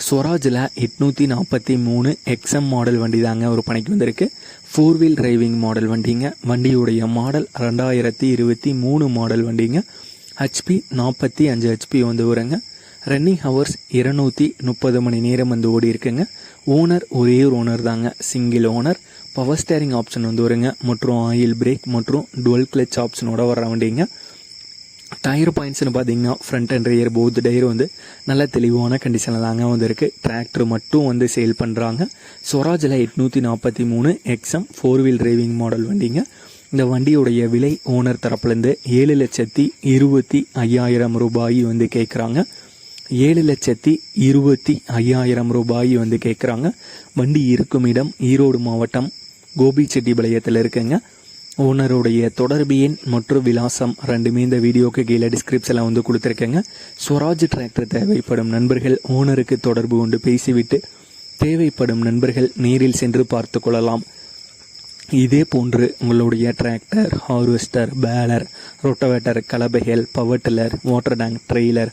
ஸ்வராஜில் எட்நூற்றி நாற்பத்தி மூணு எக்ஸ்எம் மாடல் வண்டி தாங்க ஒரு பணிக்கு வந்திருக்கு. ஃபோர் வீல் டிரைவிங் மாடல் வண்டிங்க. வண்டியுடைய மாடல் ரெண்டாயிரத்தி இருபத்தி மூணு மாடல் வண்டிங்க. ஹெச்பி நாற்பத்தி அஞ்சு ஹெச்பி வந்து வருங்க. ரன்னிங் ஹவர்ஸ் இருநூற்றி முப்பது மணி நேரம் வந்து ஓடி இருக்குங்க. ஓனர் ஒரே ஒரு ஓனர் தாங்க. Single owner power steering option வந்து வருங்க. மற்றும் ஆயில் பிரேக் மற்றும் டுவெல் கிளச் ஆப்ஷனோட வர வண்டிங்க. டயர் பாயிண்ட்ஸ்னு பார்த்தீங்கன்னா front and rear both tyre வந்து நல்ல தெளிவான கண்டிஷனில் தாங்க வந்து இருக்குது டிராக்டர் மட்டும் வந்து சேல் பண்ணுறாங்க ஸ்வராஜில் எட்நூற்றி நாற்பத்தி மூணு XM four wheel driving model வண்டிங்க. இந்த வண்டியுடைய விலை ஓனர் தரப்புலேருந்து ஏழு லட்சத்தி இருபத்தி ஐயாயிரம் ரூபாய் வந்து கேட்குறாங்க ஏழு லட்சத்தி இருபத்தி ஐயாயிரம் ரூபாய் வந்து கேட்குறாங்க வண்டி இருக்கும் இடம் ஈரோடு மாவட்டம் கோபிச்செட்டிபாளையத்தில் இருக்குங்க. ஓனருடைய தொடர்பு எண் மற்றும் விலாசம் ரெண்டுமே இந்த வீடியோக்கு கீழே டிஸ்கிரிப்ஷனில் வந்து கொடுத்துருக்கேங்க. ஸ்வராஜ் டிராக்டர் தேவைப்படும் நண்பர்கள் ஓனருக்கு தொடர்பு கொண்டு பேசிவிட்டு தேவைப்படும் நண்பர்கள் நேரில் சென்று பார்த்து கொள்ளலாம். இதே போன்று உங்களுடைய tractor harvester baler rotavator கலபைகள் power tiller water tank trailer